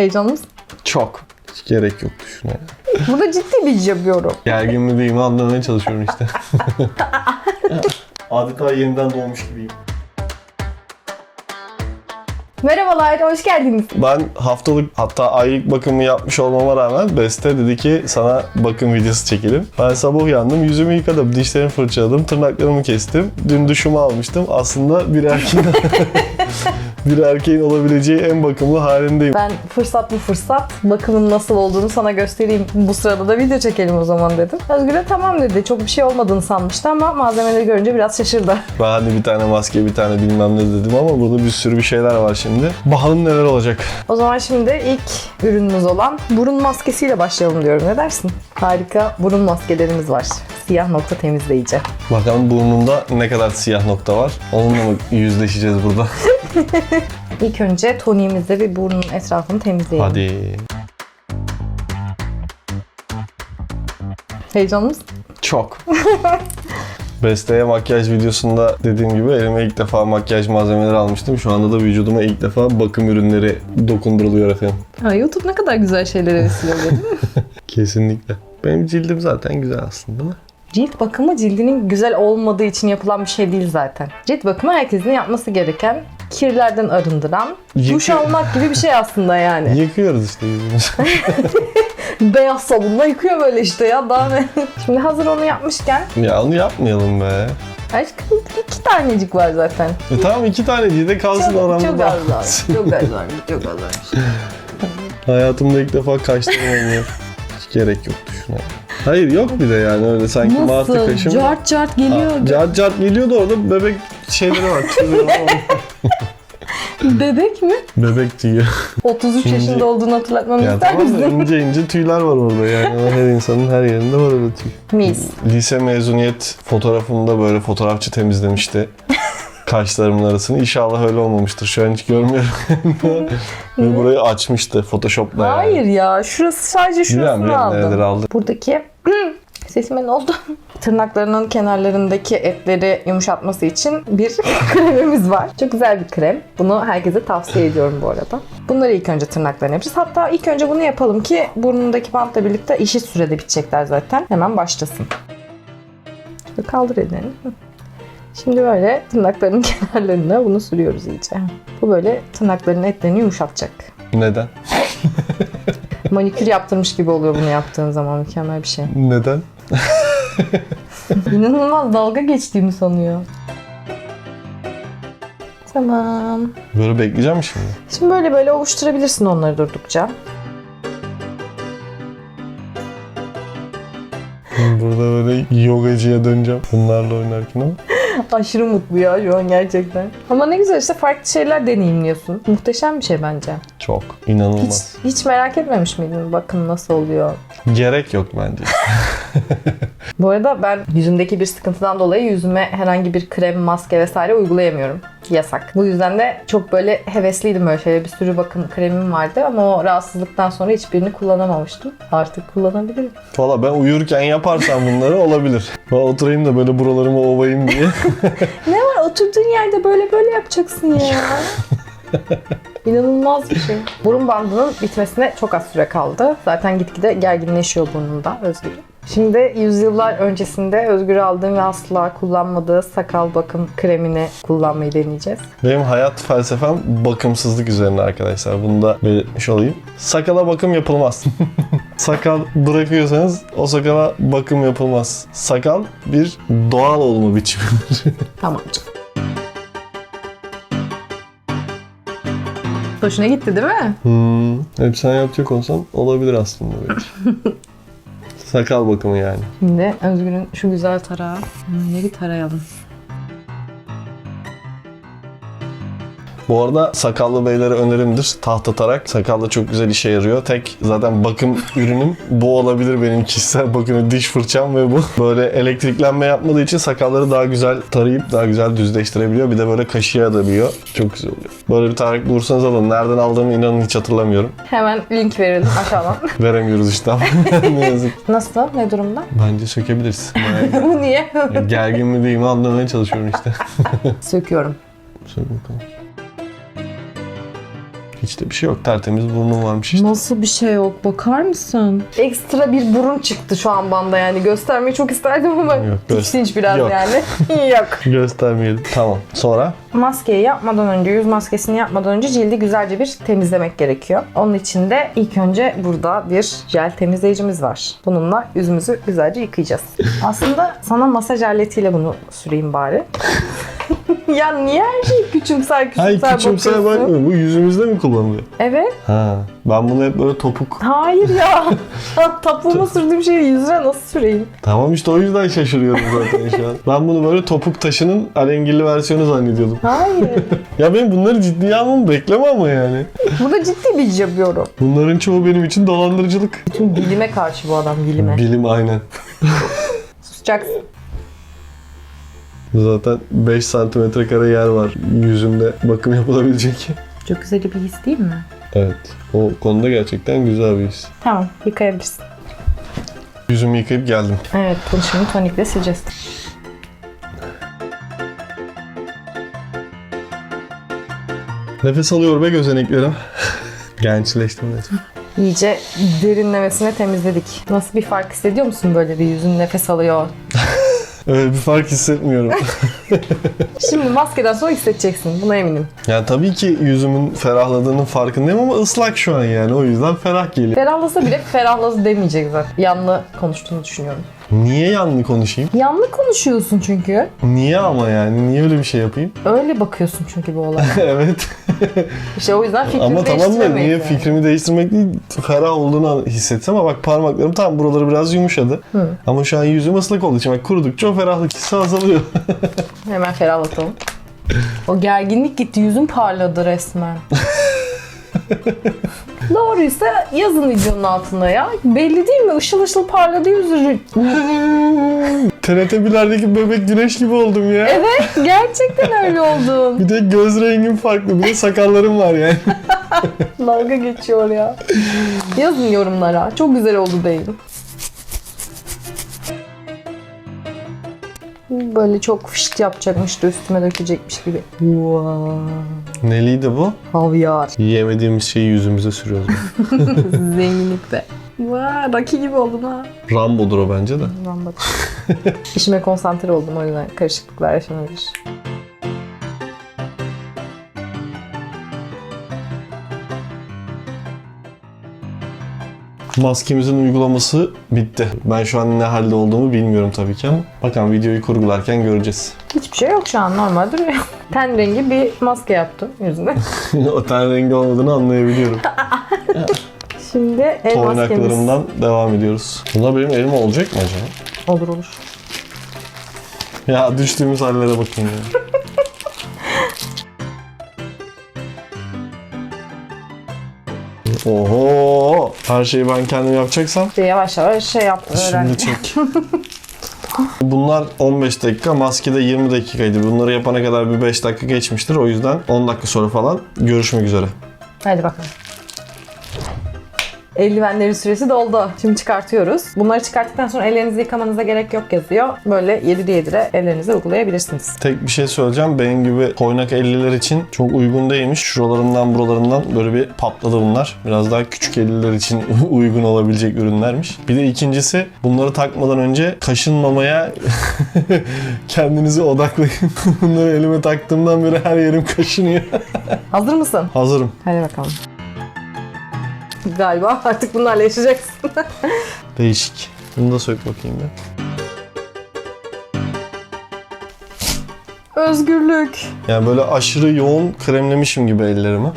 Heyecanlı mısın? Çok. Hiç gerek yok şuna. Burada ciddi bir iş yapıyorum. Gergin mi değil mi anlamaya çalışıyorum işte. Adeta yeniden doğmuş gibiyim. Merhabalar, hoş geldiniz. Ben haftalık hatta aylık bakımı yapmış olmama rağmen Beste dedi ki sana bakım videosu çekelim. Ben sabah uyandım, yüzümü yıkadım, dişlerimi fırçaladım, tırnaklarımı kestim. Dün duşumu almıştım. Aslında bir erkeğin bir erkeğin olabileceği en bakımlı halindeyim. Ben fırsat mı fırsat, bakımın nasıl olduğunu sana göstereyim. Bu sırada da video çekelim o zaman dedim. Özgür de tamam dedi. Çok bir şey olmadığını sanmıştı ama malzemeleri görünce biraz şaşırdı. Ben hadi bir tane maske, bir tane bilmem ne dedim ama burada bir sürü bir şeyler var şimdi. Bakalım neler olacak. O zaman şimdi ilk ürünümüz olan burun maskesiyle başlayalım diyorum. Ne dersin? Harika burun maskelerimiz var. Siyah nokta temizleyici. Bakalım burnumda ne kadar siyah nokta var. Onunla mı yüzleşeceğiz burada? İlk önce toniğimizle bir burnun etrafını temizleyelim. Hadi. Heyecanlı mısın? Çok. Beste'ye makyaj videosunda dediğim gibi elime ilk defa makyaj malzemeleri almıştım. Şu anda da vücuduma ilk defa bakım ürünleri dokunduruluyor efendim. Ha, YouTube ne kadar güzel şeylere vesile oluyor değil mi? Kesinlikle. Benim cildim zaten güzel aslında ama. Cilt bakımı cildinin güzel olmadığı için yapılan bir şey değil zaten. Cilt bakımı herkesin yapması gereken, kirlerden arındıran, duş Yıkıyor- almak gibi bir şey aslında yani. Yıkıyoruz işte yüzümüzü. Beyaz sabunla yıkıyor böyle işte ya daha ne. Şimdi hazır onu yapmışken ya onu yapmayalım be. aşkım iki tanecik var zaten. E tamam iki tane de kalsın Çok, oramda. çok az var. Çok az var. Çok az var. Hayatımda ilk defa kaşlarım oynuyor. Hiç gerek yoktu şuna. Hayır yok bir de yani öyle sanki martı Nasıl? kaşım. Cart cart geliyor. Cart cart geliyordu orada bebek şeyleri var. Bebek mi? bebek tüyü. 33 İnce. yaşında olduğunu hatırlatmamı ya ister tamam misin? ince ince tüyler var orada yani. Her insanın her yerinde var öyle tüy. Mis. Lise mezuniyet fotoğrafımda böyle fotoğrafçı temizlemişti. Kaşlarımın arasını. İnşallah öyle olmamıştır. Şu an hiç görmüyorum. Ve burayı açmıştı Photoshop'la yani. Hayır ya. Şurası sadece şurasını biliyorum nereleri aldım. aldı. Buradaki sesime ne oldu? Tırnaklarının kenarlarındaki etleri yumuşatması için bir kremimiz var. Çok güzel bir krem. Bunu herkese tavsiye ediyorum bu arada. Bunları ilk önce tırnaklarına yapacağız. Hatta ilk önce bunu yapalım ki burnundaki bantla birlikte eşit sürede bitecekler zaten. Hemen başlasın. Şöyle kaldır ellerini. Şimdi böyle tırnaklarının kenarlarına bunu sürüyoruz iyice. Bu böyle tırnakların etlerini yumuşatacak. Neden? Manikür yaptırmış gibi oluyor bunu yaptığın zaman mükemmel bir şey. Neden? İnanılmaz dalga geçtiğimi sanıyor. Tamam. Böyle bekleyeceğim mi şimdi? Şimdi böyle böyle ovuşturabilirsin onları durdukça. Burada böyle yogacıya döneceğim bunlarla oynarken ama. Aşırı mutlu ya şu an gerçekten. Ama ne güzel işte farklı şeyler deneyimliyorsun. Muhteşem bir şey bence. Çok Hiç, inanılmaz. hiç merak etmemiş miydin bakın nasıl oluyor? Gerek yok bence. Bu arada ben yüzümdeki bir sıkıntıdan dolayı yüzüme herhangi bir krem, maske vesaire uygulayamıyorum. Yasak. Bu yüzden de çok böyle hevesliydim böyle şeylere. Bir sürü bakım kremim vardı ama o rahatsızlıktan sonra hiçbirini kullanamamıştım. Artık kullanabilirim. Valla ben uyurken yaparsam bunları olabilir. Ben oturayım da böyle buralarımı ovayım diye. Ne var oturduğun yerde böyle böyle yapacaksın ya. İnanılmaz bir şey. Burun bandının bitmesine çok az süre kaldı. Zaten gitgide gerginleşiyor burnunda Özgür. Şimdi yüzyıllar öncesinde Özgür aldığım ve asla kullanmadığı sakal bakım kremini kullanmayı deneyeceğiz. Benim hayat felsefem bakımsızlık üzerine arkadaşlar. Bunu da belirtmiş olayım. Sakala bakım yapılmaz. Sakal bırakıyorsanız o sakala bakım yapılmaz. Sakal bir doğal olma biçimidir. Tamam canım. Hoşuna gitti değil mi? hmm, hep sen yapacak olsan olabilir aslında böyle. Sakal bakımı yani. Şimdi Özgür'ün şu güzel tarağı. Hmm, Ne bir tarayalım. Bu arada sakallı beylere önerimdir. Tahta tarak. Sakalda çok güzel işe yarıyor. Tek zaten bakım ürünüm bu olabilir benim kişisel bakım diş fırçam ve bu. Böyle elektriklenme yapmadığı için sakalları daha güzel tarayıp daha güzel düzleştirebiliyor. Bir de böyle kaşıya da biliyor. Çok güzel oluyor. Böyle bir tarak bulursanız alın. Nereden aldığımı inanın hiç hatırlamıyorum. Hemen link verelim aşağıdan. Veremiyoruz işte ama. ne yazık. Nasıl? Ne durumda? Bence sökebiliriz. Bayağı Bu niye? Gergin mi değil mi anlamaya çalışıyorum işte. Söküyorum. Sök bakalım. Hiç de bir şey yok. Tertemiz burnum varmış işte. Nasıl bir şey yok bakar mısın? Ekstra bir burun çıktı şu an banda yani. Göstermeyi çok isterdim ama Yok, göster- tiksinç biraz Yok. yani. yok. Göstermeyelim. Tamam. Sonra? Maskeyi yapmadan önce, yüz maskesini yapmadan önce cildi güzelce bir temizlemek gerekiyor. Onun için de ilk önce burada bir jel temizleyicimiz var. Bununla yüzümüzü güzelce yıkayacağız. Aslında sana masaj aletiyle bunu süreyim bari. ya niye her şeyi küçümser Hayır küçümser küçümseye bakıyorsun? bakma. Bu yüzümüzde mi kullanılıyor? Evet. Ha. Ben bunu hep böyle topuk. Hayır ya. Tapuğuma sürdüğüm şeyi yüzüne nasıl süreyim? Tamam işte o yüzden şaşırıyorum zaten şu an. Ben bunu böyle topuk taşının alengirli versiyonu zannediyordum. Hayır. Ya benim bunları ciddiye almamı bekleme ama yani. Burada ciddi bir iş yapıyorum. Bunların çoğu benim için dolandırıcılık. Bütün bilime karşı bu adam bilime. Bilim aynen. Susacaksın. Zaten 5 santimetre kare yer var yüzümde bakım yapılabilecek. Çok güzel bir his değil mi? Evet. O konuda gerçekten güzel bir his. Tamam yıkayabilirsin. Yüzümü yıkayıp geldim. Evet bunu şimdi tonikle sileceğiz. Nefes alıyor be gözeneklerim. Gençleştim resmen. İyice derinlemesine temizledik. Nasıl bir fark hissediyor musun böyle bir yüzün nefes alıyor? Öyle bir fark hissetmiyorum. Şimdi maskeden sonra hissedeceksin. Buna eminim. yani tabii ki yüzümün ferahladığının farkındayım ama ıslak şu an yani. O yüzden ferah geliyor. Ferahlasa bile ferahladı demeyecek zaten. Yanlı konuştuğunu düşünüyorum. Niye yanlı konuşayım? Yanlı konuşuyorsun çünkü. Niye ama yani? Niye öyle bir şey yapayım? Öyle bakıyorsun çünkü bu olaya. evet. İşte o yüzden fikrimi ama tamam da niye yani. fikrimi değiştirmek değil, ferah olduğunu hissetsem ama bak parmaklarım tam buraları biraz yumuşadı. Hı. Ama şu an yüzüm ıslak olduğu için bak kurudukça o ferahlık hissi azalıyor. Hemen ferahlatalım. O gerginlik gitti. Yüzün parladı resmen. Doğruysa yazın videonun altına ya. Belli değil mi? Işıl ışıl parladı yüzü. TRT 1'lerdeki bebek güneş gibi oldum ya. Evet gerçekten öyle oldun. Bir de göz rengim farklı. Bir de sakallarım var yani. Dalga geçiyor ya. Yazın yorumlara. Çok güzel oldu deyin. Böyle çok fışt yapacakmış da üstüme dökecekmiş gibi. Wow. Neliydi bu? Havyar. Yiyemediğimiz şeyi yüzümüze sürüyoruz. Zenginlikte. Vay, Rocky gibi oldun ha. Rambo'dur o bence de. Bak. İşime konsantre oldum o yüzden karışıklıklar yaşanabilir. Maskemizin uygulaması bitti. Ben şu an ne halde olduğumu bilmiyorum tabii ki ama bakalım videoyu kurgularken göreceğiz. Hiçbir şey yok şu an normal duruyor. Ten rengi bir maske yaptım yüzüne. o ten rengi olmadığını anlayabiliyorum. Şimdi el maskemiz. Toynaklarımdan devam ediyoruz. Bunlar benim elim olacak mı acaba? Olur olur. Ya düştüğümüz hallere bakın ya. Oho! Her şeyi ben kendim yapacaksam İşte yavaş yavaş şey yaptım öğrendim. şimdi çek. Bunlar 15 dakika, maskede 20 dakikaydı. Bunları yapana kadar bir 5 dakika geçmiştir. O yüzden 10 dakika sonra falan görüşmek üzere. Hadi bakalım. Eldivenlerin süresi doldu. Şimdi çıkartıyoruz. Bunları çıkarttıktan sonra ellerinizi yıkamanıza gerek yok yazıyor. Böyle yedire yedire ellerinize uygulayabilirsiniz. Tek bir şey söyleyeceğim. Benim gibi toynak elliler için çok uygun değilmiş. Şuralarından buralarından böyle bir patladı bunlar. Biraz daha küçük elliler için uygun olabilecek ürünlermiş. Bir de ikincisi bunları takmadan önce kaşınmamaya kendinizi odaklayın. bunları elime taktığımdan beri her yerim kaşınıyor. Hazır mısın? Hazırım. Hadi bakalım. Galiba artık bunlarla yaşayacaksın. Değişik. Bunu da sök bakayım bir. Özgürlük. Yani böyle aşırı yoğun kremlemişim gibi ellerimi.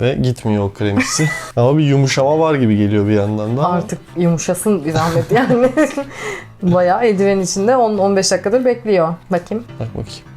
Ve gitmiyor o krem hissi. Ama bir yumuşama var gibi geliyor bir yandan da. Artık yumuşasın bir zahmet yani. Bayağı eldivenin içinde 10-15 dakikadır bekliyor. Bakayım. Bak bakayım.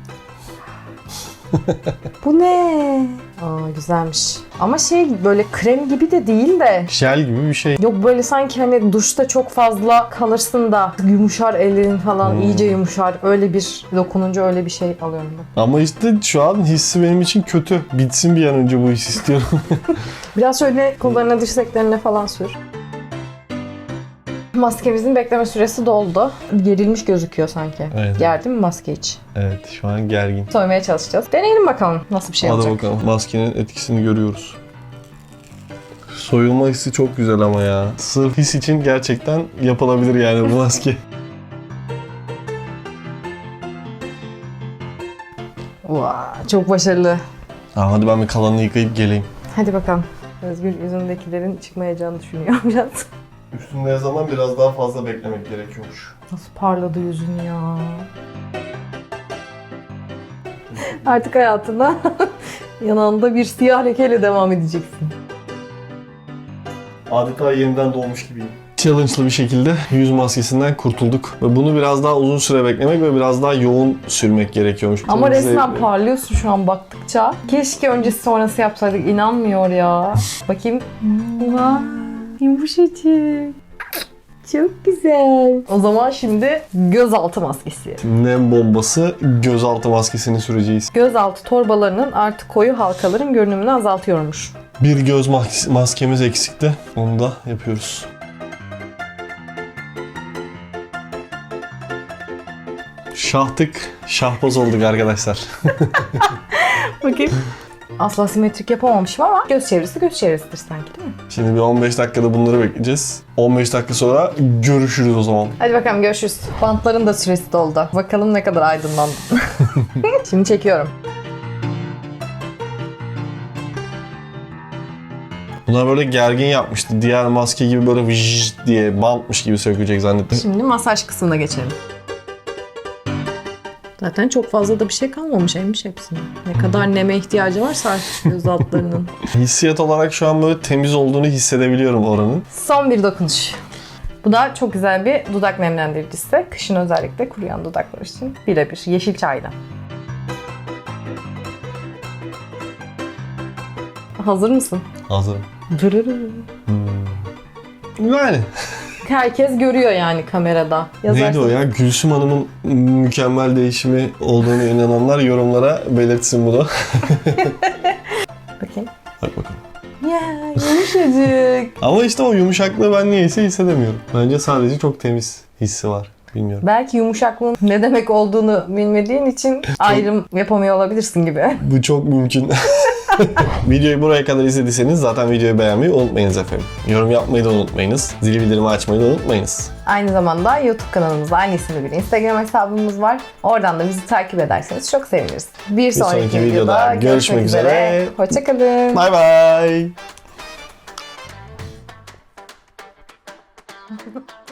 Bu ne? Aa güzelmiş. Ama şey böyle krem gibi de değil de. Jel gibi bir şey. Yok böyle sanki hani duşta çok fazla kalırsın da yumuşar ellerin falan Hmm. iyice yumuşar. Öyle bir dokununca öyle bir şey alıyorum ben. Ama işte şu an hissi benim için kötü. Bitsin bir an önce bu his istiyorum. Biraz şöyle kollarına dirseklerine falan sür. Maskemizin bekleme süresi doldu. Gerilmiş gözüküyor sanki. Evet. Gerdin mi maske hiç? evet şu an gergin. Soymaya çalışacağız. Deneyelim bakalım nasıl bir şey Hadi olacak. bakalım. Maskenin etkisini görüyoruz. Soyulma hissi çok güzel ama ya. Sırf his için gerçekten yapılabilir yani bu maske. Vay, çok başarılı. Aa, hadi ben bir kalanını yıkayıp geleyim. Hadi bakalım. Özgür yüzündekilerin çıkmayacağını düşünüyor biraz. Üstünde yazandan biraz daha fazla beklemek gerekiyormuş. Nasıl parladı yüzün ya. Artık hayatına yanağında bir siyah lekeyle devam edeceksin. Adeta yeniden doğmuş gibiyim. Challenge'lı bir şekilde yüz maskesinden kurtulduk. Ve bunu biraz daha uzun süre beklemek ve biraz daha yoğun sürmek gerekiyormuş. Ama Çok resmen zevkli. parlıyorsun şu an baktıkça. Keşke öncesi sonrası yapsaydık. inanmıyor ya. Bakayım. Vay, yumuşacık. Çok güzel. O zaman şimdi gözaltı maskesi. Nem bombası gözaltı maskesini süreceğiz. Gözaltı torbalarının artık koyu halkaların görünümünü azaltıyormuş. Bir göz mas- maskemiz eksikti. Onu da yapıyoruz. Şahtık, şahbaz olduk arkadaşlar. Bakayım. Asla simetrik yapamamışım ama göz çevresi göz çevresidir sanki değil mi? Şimdi bir 15 dakikada bunları bekleyeceğiz. 15 dakika sonra görüşürüz o zaman. Hadi bakalım görüşürüz. Bantların da süresi doldu. Bakalım ne kadar aydınlandı. Şimdi çekiyorum. Bunlar böyle gergin yapmıştı. Diğer maske gibi böyle vıjj diye bantmış gibi sökülecek zannettim. Şimdi masaj kısmına geçelim. Zaten çok fazla da bir şey kalmamış emmiş hepsini. Ne kadar neme ihtiyacı varsa artık göz altlarının. Hissiyat olarak şu an böyle temiz olduğunu hissedebiliyorum oranın. Son bir dokunuş. Bu da çok güzel bir dudak nemlendiricisi. Kışın özellikle kuruyan dudaklar için birebir. Yeşil çayla. Hazır mısın? Hazırım. Dırırı. Yani. Herkes görüyor yani kamerada. Neydi o ya? Gülsüm Hanım'ın mükemmel değişimi olduğunu inananlar yorumlara belirtsin bunu. Bakayım. Bak bakalım. Ya yumuşacık. Ama işte o yumuşaklığı ben niyeyse hissedemiyorum. Bence sadece çok temiz hissi var. Bilmiyorum. Belki yumuşaklığın ne demek olduğunu bilmediğin için ayrım yapamıyor olabilirsin gibi. Bu çok mümkün. Videoyu buraya kadar izlediyseniz zaten videoyu beğenmeyi unutmayınız efendim. Yorum yapmayı da unutmayınız. Zil bildirimi açmayı da unutmayınız. Aynı zamanda YouTube kanalımızda aynı isimli bir Instagram hesabımız var. Oradan da bizi takip ederseniz çok seviniriz. Bir sonraki, sonraki videoda, videoda görüşmek, görüşmek üzere. üzere. Hoşçakalın. Bay bay.